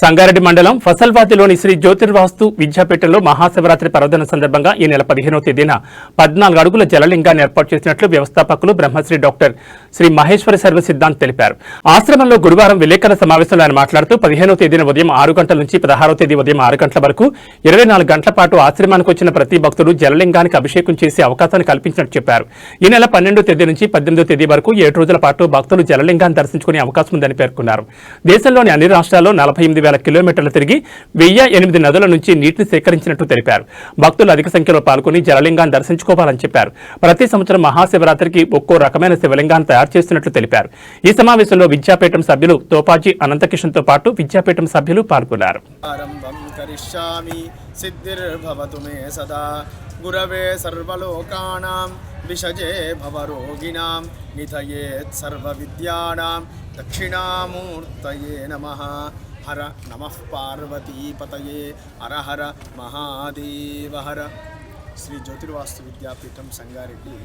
సంగారెడ్డి మండలం ఫసల్వాతిలోని శ్రీ జ్యోతిర్వాస్తు విద్యాపీఠంలో మహాశివరాత్రి పర్వదిన సందర్భంగా ఈ నెల పదిహేనవ తేదీన పద్నాలుగు అడుగుల జలలింగాన్ని ఏర్పాటు చేసినట్లు వ్యవస్థాపకులు బ్రహ్మశ్రీ డాక్టర్ శ్రీ మహేశ్వర సర్వ సిద్ధాంత్ తెలిపారు. ఆశ్రమంలో గురువారం విలేకరుల సమావేశంలో ఆయన మాట్లాడుతూ పదిహేనవ తేదీన ఉదయం ఆరు గంటల నుంచి పదహారవ తేదీ ఉదయం ఆరు గంటల వరకు ఇరవై నాలుగు గంటల పాటు ఆశ్రమానికి వచ్చిన ప్రతి భక్తుడు జలలింగానికి అభిషేకం చేసే అవకాశాన్ని కల్పించినట్టు చెప్పారు. ఈ నెల పన్నెండో తేదీ నుంచి పద్దెనిమిదో తేదీ వరకు ఏడు రోజుల పాటు భక్తులు జలలింగాన్ని దర్శించుకునే అవకాశం ఉందని పేర్కొన్నారు. దేశంలోని అన్ని రాష్ట్రాల్లో నలభై ఎనిమిది వేల కిలోమీటర్లు తిరిగి వెయ్యి ఎనిమిది నదుల నుంచి నీటిని సేకరించినట్టు తెలిపారు. భక్తులు అధిక సంఖ్యలో పాల్గొని జలలింగాన్ని దర్శించుకోవాలని చెప్పారు. ప్రతి సంవత్సరం మహాశివరాత్రికి ఒక్కో రకమైన శివలింగాన్ని తయారు చేస్తున్నట్లు తెలిపారు. ఈ సమావేశంలో విద్యాపీఠం సభ్యులు తోపాజీ అనంతకిషన్తో పాటు విద్యాపీఠం సభ్యులు పాల్గొన్నారు. ఆరంభం సిద్ధిర్భవతు మే సదా. గురవే సర్వలోకానాం విషజే భవరోగిణాం నిధయేత్ సర్వవిద్యానాం దక్షిణామూర్తయే నమః. హర నమ పార్వతీపతయే హర హర మహాదేవ హర శ్రీ జ్యోతిర్వాస్తు విద్యాపీఠం సంగారెడ్డి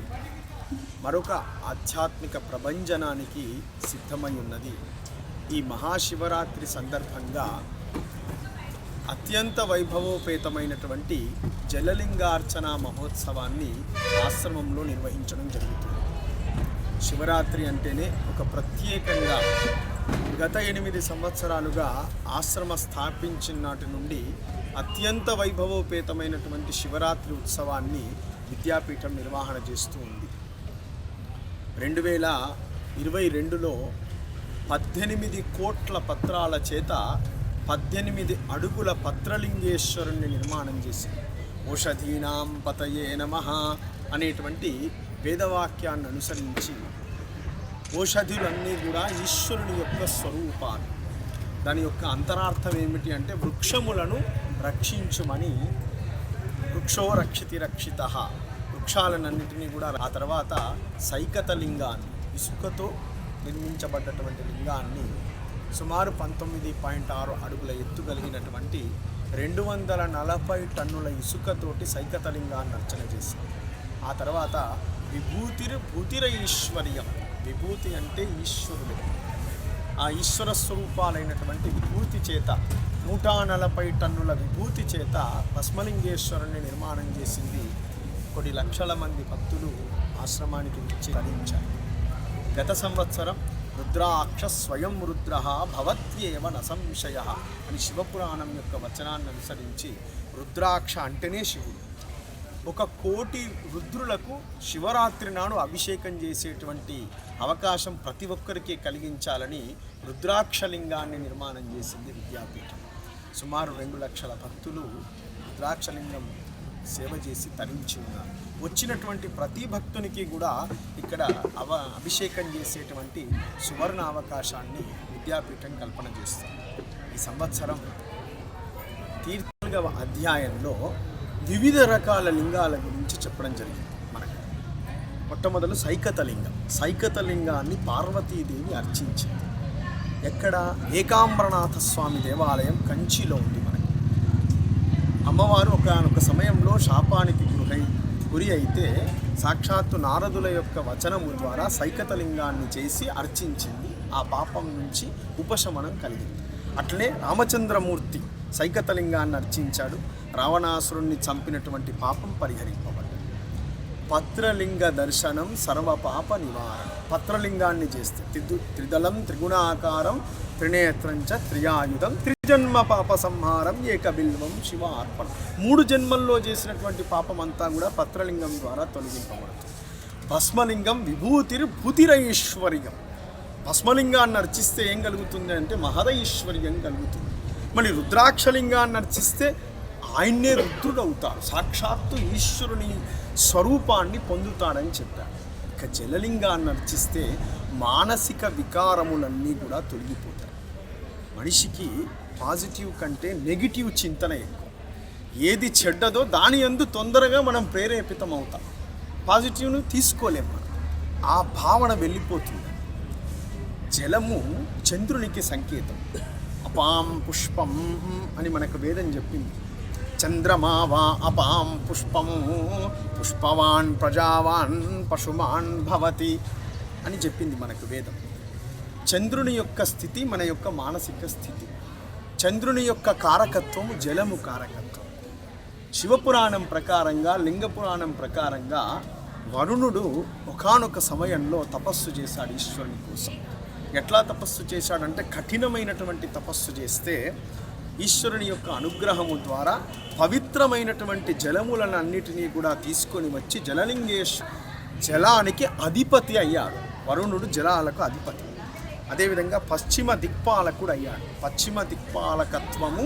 మరొక ఆధ్యాత్మిక ప్రభంజనానికి సిద్ధమై ఉన్నది. ఈ మహాశివరాత్రి సందర్భంగా అత్యంత వైభవోపేతమైనటువంటి జలలింగార్చన మహోత్సవాన్ని ఆశ్రమంలో నిర్వహించడం జరుగుతుంది. శివరాత్రి అంటేనే ఒక ప్రత్యేకంగా గత ఎనిమిది సంవత్సరాలుగా ఆశ్రమ స్థాపించిన నాటి నుండి అత్యంత వైభవోపేతమైనటువంటి శివరాత్రి ఉత్సవాన్ని విద్యాపీఠం నిర్వహణ చేస్తూ ఉంది. రెండు వేల ఇరవై రెండులో పద్దెనిమిది కోట్ల పత్రాల చేత పద్దెనిమిది అడుగుల పత్రలింగేశ్వరుణ్ణి నిర్మాణం చేసింది. ఓషధీనాం పతయే నమ అనేటువంటి వేదవాక్యాన్ని అనుసరించి ఓషధులన్నీ కూడా ఈశ్వరుని యొక్క స్వరూపాలు. దాని యొక్క అంతరార్థం ఏమిటి అంటే వృక్షములను రక్షించుమని వృక్షో రక్షితి రక్షిత. వృక్షాలన్నింటినీ కూడా ఆ తర్వాత సైకత లింగాన్ని ఇసుకతో నిర్మించబడ్డటువంటి లింగాన్ని సుమారు పంతొమ్మిది పాయింట్ ఆరు అడుగుల ఎత్తు కలిగినటువంటి రెండు వందల నలభై టన్నుల ఇసుకతోటి సైకతలింగాన్ని అర్చన చేసింది. ఆ తర్వాత విభూతిర్ భూతిర ఈశ్వర్యం. విభూతి అంటే ఈశ్వరుడు. ఆ ఈశ్వర స్వరూపాలైనటువంటి విభూతి చేత నూట నలభై టన్నుల విభూతి చేత భస్మలింగేశ్వరుని నిర్మాణం చేసింది కొన్ని లక్షల మంది భక్తులు ఆశ్రమానికి వచ్చి తరించారు. గత సంవత్సరం రుద్రాక్ష స్వయం రుద్ర భవత్యేవ న సంశయ అని శివపురాణం యొక్క వచనాన్ని అనుసరించి రుద్రాక్ష అంటేనే శివుడు. ఒక కోటి రుద్రులకు శివరాత్రి నాడు అభిషేకం చేసేటువంటి అవకాశం ప్రతి ఒక్కరికి కలిగించాలని రుద్రాక్షలింగాన్ని నిర్మాణం చేసింది విద్యాపీఠం. సుమారు రెండు లక్షల భక్తులు రుద్రాక్షలింగం సేవ చేసి తరించి ఉన్నారు. వచ్చినటువంటి ప్రతి భక్తునికి కూడా ఇక్కడ అవ అభిషేకం చేసేటువంటి సువర్ణ అవకాశాన్ని విద్యాపీఠం కల్పన చేస్తుంది. ఈ సంవత్సరం తీర్థగవ అధ్యాయంలో వివిధ రకాల లింగాల గురించి చెప్పడం జరిగింది మనకు. మొట్టమొదలు సైకత లింగం సైకత లింగాన్ని పార్వతీదేవి అర్చించింది. ఎక్కడ? ఏకాంబరనాథ స్వామి దేవాలయం కంచిలో ఉంది మనకి. అమ్మవారు ఒకనొక సమయంలో శాపానికి గురై గురి అయితే సాక్షాత్తు నారదుల యొక్క వచనము ద్వారా సైకతలింగాన్ని చేసి అర్చించింది. ఆ పాపం నుంచి ఉపశమనం కలిగింది. అట్లే రామచంద్రమూర్తి సైకతలింగాన్ని అర్చించాడు. రావణాసురుణ్ణి చంపినటువంటి పాపం పరిహరింపబడ్డది. పత్రలింగ దర్శనం సర్వపాప నివారణ పత్రలింగాన్ని చేస్తే త్రిదు త్రిదళం త్రిగుణాకారం త్రినేత్రంచ త్రియాయుధం త్రిజన్మ పాప సంహారం ఏకబిల్వం శివ అర్పణ మూడు జన్మల్లో చేసినటువంటి పాపం అంతా కూడా పత్రలింగం ద్వారా తొలగింపబడుతుంది. భస్మలింగం విభూతిర్ భూతిరైశ్వర్యం. భస్మలింగాన్ని అర్చిస్తే ఏం కలుగుతుంది అంటే మహదైశ్వర్యం కలుగుతుంది. మళ్ళీ రుద్రాక్షలింగాన్ని అర్చిస్తే ఆయన్నే రుద్రుడు అవుతాడు సాక్షాత్తు ఈశ్వరుని స్వరూపాన్ని పొందుతాడని చెప్పాడు ఇక జలలింగాన్ని అర్చిస్తే మానసిక వికారములన్నీ కూడా తొలగిపోతాయి. మనిషికి పాజిటివ్ కంటే నెగిటివ్ చింతన ఎక్కువ. ఏది చెడ్డదో దాని ఎందు తొందరగా మనం ప్రేరేపితం అవుతాం. పాజిటివ్ను తీసుకోలేము మనం. ఆ భావన వెళ్ళిపోతుంది. జలము చంద్రునికి సంకేతం. అపాం పుష్పం అని మనకు వేదం చెప్పింది. చంద్రమా వా అపాం పుష్పము పుష్పవాన్ ప్రజావాన్ పశుమాన్ భవతి అని చెప్పింది మనకు వేదం. చంద్రుని యొక్క స్థితి మన యొక్క మానసిక స్థితి. చంద్రుని యొక్క కారకత్వం జలము కారకత్వం. శివపురాణం ప్రకారంగా లింగపురాణం ప్రకారంగా వరుణుడు ఒకానొక సమయంలో తపస్సు చేశాడు ఈశ్వరుని కోసం. ఎట్లా తపస్సు చేశాడంటే కఠినమైనటువంటి తపస్సు చేస్తే ఈశ్వరుని యొక్క అనుగ్రహము ద్వారా పవిత్రమైనటువంటి జలములను అన్నిటినీ కూడా తీసుకొని వచ్చి జలలింగేశ్ జలానికి అధిపతి అయ్యాడు. వరుణుడు జలాలకు అధిపతి. అదేవిధంగా పశ్చిమ దిక్పాలకుడు అయ్యాడు. పశ్చిమ దిక్పాలకత్వము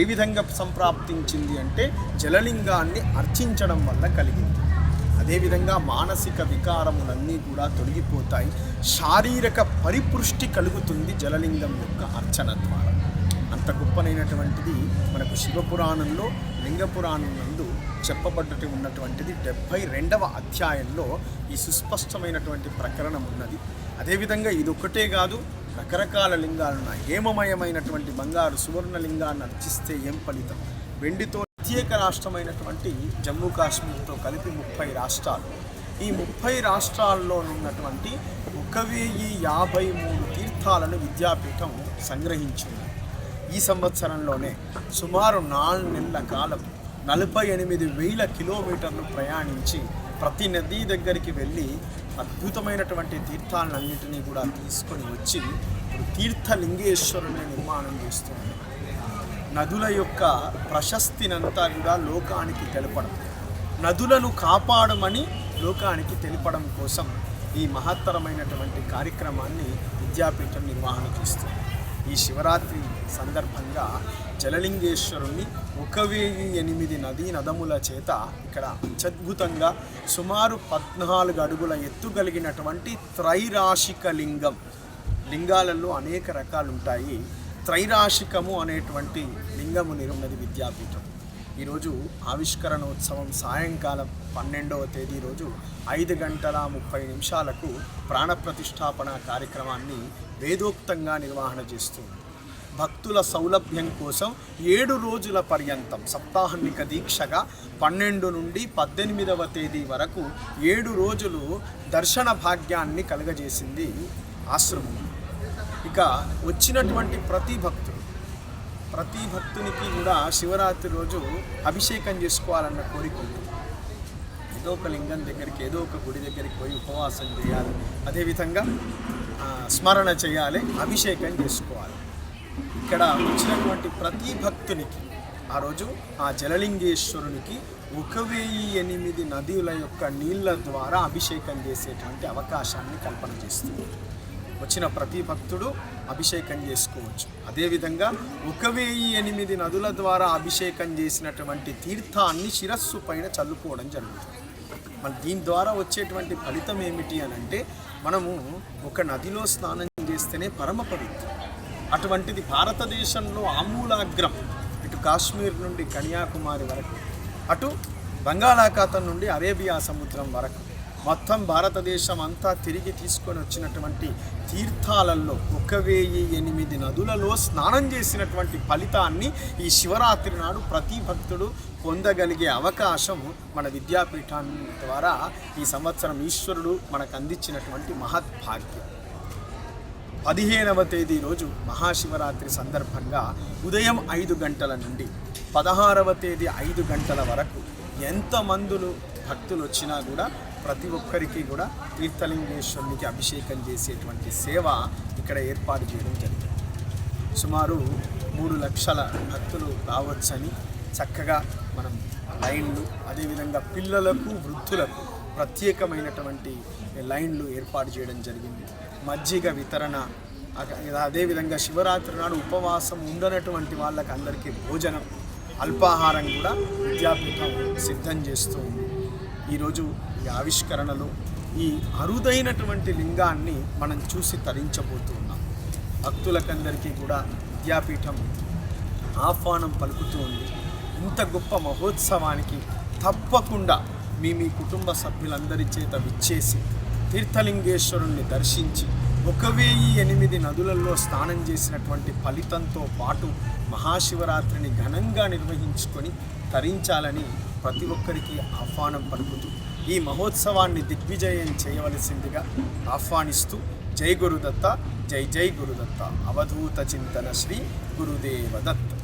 ఏ విధంగా సంప్రాప్తించింది అంటే జలలింగాన్ని అర్చించడం వల్ల కలిగింది. అదేవిధంగా మానసిక వికారములన్నీ కూడా తొలగిపోతాయి. శారీరక పరిపుష్టి కలుగుతుంది జలలింగం యొక్క అర్చన ద్వారా. అంత గొప్పనైనటువంటిది మనకు శివపురాణంలో లింగపురాణం నందు చెప్పబడ్డటి ఉన్నటువంటిది డెబ్భై రెండవ అధ్యాయంలో ఈ సుస్పష్టమైనటువంటి ప్రకరణం ఉన్నది. అదేవిధంగా ఇది కాదు రకరకాల లింగాలున్న హేమమయమైనటువంటి బంగారు సువర్ణ లింగాన్ని అర్చిస్తే ఏం ఫలితం? వెండితో ప్రత్యేక రాష్ట్రమైనటువంటి జమ్మూ కాశ్మీర్తో కలిపి ముప్పై రాష్ట్రాలు. ఈ ముప్పై రాష్ట్రాల్లో ఉన్నటువంటి ఒక వెయ్యి యాభై మూడు తీర్థాలను విద్యాపీఠం సంగ్రహించింది. ఈ సంవత్సరంలోనే సుమారు నాలుగు నెలల కాలం నలభై ఎనిమిది వేల కిలోమీటర్లు ప్రయాణించి ప్రతి నది దగ్గరికి వెళ్ళి అద్భుతమైనటువంటి తీర్థాలన్నింటినీ కూడా తీసుకొని వచ్చి తీర్థలింగేశ్వరుని నిర్మాణం చేస్తుంది నదుల యొక్క ప్రశస్తినంతా కూడా లోకానికి తెలపడం నదులను కాపాడమని లోకానికి తెలపడం కోసం ఈ మహత్తరమైనటువంటి కార్యక్రమాన్ని విద్యాపీఠం నిర్వహణ చేస్తుంది. ఈ శివరాత్రి సందర్భంగా జలలింగేశ్వరుని ఒక వెయ్యి ఎనిమిది నదీ నదముల చేత ఇక్కడ అత్యద్భుతంగా సుమారు పద్నాలుగు అడుగుల ఎత్తు కలిగినటువంటి త్రైరాశిక లింగం. లింగాలలో అనేక రకాలు ఉంటాయి త్రైరాశికము అనేటువంటి లింగము నిర్మది విద్యాపీఠం. ఈరోజు ఆవిష్కరణోత్సవం సాయంకాలం పన్నెండవ తేదీ రోజు ఐదు గంటల ముప్పై నిమిషాలకు ప్రాణప్రతిష్టాపన కార్యక్రమాన్ని వేదోక్తంగా నిర్వహణ చేస్తుంది. భక్తుల సౌలభ్యం కోసం ఏడు రోజుల పర్యంతం సప్తాహనిక దీక్షగా పన్నెండు నుండి పద్దెనిమిదవ తేదీ వరకు ఏడు రోజులు దర్శన భాగ్యాన్ని కలుగజేసింది ఆశ్రమం. ఇక వచ్చినటువంటి ప్రతి భక్తుడు ప్రతి భక్తునికి కూడా శివరాత్రి రోజు అభిషేకం చేసుకోవాలన్న కోరిక ఉంటుంది ఏదో ఒక లింగం దగ్గరికి ఏదో ఒక గుడి దగ్గరికి పోయి ఉపవాసం చేయాలి. అదేవిధంగా స్మరణ చేయాలి అభిషేకం చేసుకోవాలి. ఇక్కడ వచ్చినటువంటి ప్రతి భక్తునికి ఆ రోజు ఆ జలలింగేశ్వరునికి ఒక వెయ్యి ఎనిమిది నదుల యొక్క నీళ్ళ ద్వారా అభిషేకం చేసేటువంటి అవకాశాన్ని కల్పన చేస్తుంది. వచ్చిన ప్రతి భక్తుడు అభిషేకం చేసుకోవచ్చు. అదేవిధంగా ఒక వెయ్యి ఎనిమిది నదుల ద్వారా అభిషేకం చేసినటువంటి తీర్థాన్ని శిరస్సు పైన చల్లుకోవడం జరుగుతుంది. మన దీని ద్వారా వచ్చేటువంటి ఫలితం ఏమిటి అని అంటే మనము ఒక నదిలో స్నానం చేస్తేనే పరమ పవిత్రం. అటువంటిది భారతదేశంలో ఆమూలాగ్రం ఇటు కాశ్మీర్ నుండి కన్యాకుమారి వరకు అటు బంగాళాఖాతం నుండి అరేబియా సముద్రం వరకు మొత్తం భారతదేశం అంతా తిరిగి తీసుకొని వచ్చినటువంటి తీర్థాలలో ఒక వెయ్యి ఎనిమిది నదులలో స్నానం చేసినటువంటి ఫలితాన్ని ఈ శివరాత్రి నాడు ప్రతి భక్తుడు పొందగలిగే అవకాశం మన విద్యాపీఠం ద్వారా ఈ సంవత్సరం ఈశ్వరుడు మనకు అందించినటువంటి మహద్భాగ్యం. పదిహేనవ తేదీ రోజు మహాశివరాత్రి సందర్భంగా ఉదయం ఐదు గంటల నుండి పదహారవ తేదీ ఐదు గంటల వరకు ఎంతమందులు భక్తులు వచ్చినా కూడా ప్రతి ఒక్కరికి కూడా తీర్థలింగేశ్వరునికి అభిషేకం చేసేటువంటి సేవ ఇక్కడ ఏర్పాటు చేయడం జరిగింది. సుమారు మూడు లక్షల భక్తులు రావచ్చని చక్కగా మనం లైన్లు అదేవిధంగా పిల్లలకు వృద్ధులకు ప్రత్యేకమైనటువంటి లైన్లు ఏర్పాటు చేయడం జరిగింది. మజ్జిగ వితరణ అదేవిధంగా శివరాత్రి నాడు ఉపవాసం ఉండనటువంటి వాళ్ళకి అందరికీ భోజనం అల్పాహారం కూడా విద్యాపీఠం సిద్ధం చేస్తూ ఉంది. ఈరోజు ఈ ఆవిష్కరణలో ఈ అరుదైనటువంటి లింగాన్ని మనం చూసి తరించబోతూ ఉన్నాం. భక్తులకందరికీ కూడా విద్యాపీఠం ఆహ్వానం పలుకుతూ ఉంది. ఇంత గొప్ప మహోత్సవానికి తప్పకుండా మీ మీ కుటుంబ సభ్యులందరి చేత విచ్చేసి తీర్థలింగేశ్వరుణ్ణి దర్శించి ఒక వెయ్యి ఎనిమిది నదులలో స్నానం చేసినటువంటి ఫలితంతో పాటు మహాశివరాత్రిని ఘనంగా నిర్వహించుకొని తరించాలని ప్రతి ఒక్కరికి ఆహ్వానం పలుకుతూ ఈ మహోత్సవాన్ని దిగ్విజయం చేయవలసిందిగా ఆహ్వానిస్తూ జై గురుదత్త జై జై గురుదత్త. అవధూత చింతన శ్రీ గురుదేవ దత్త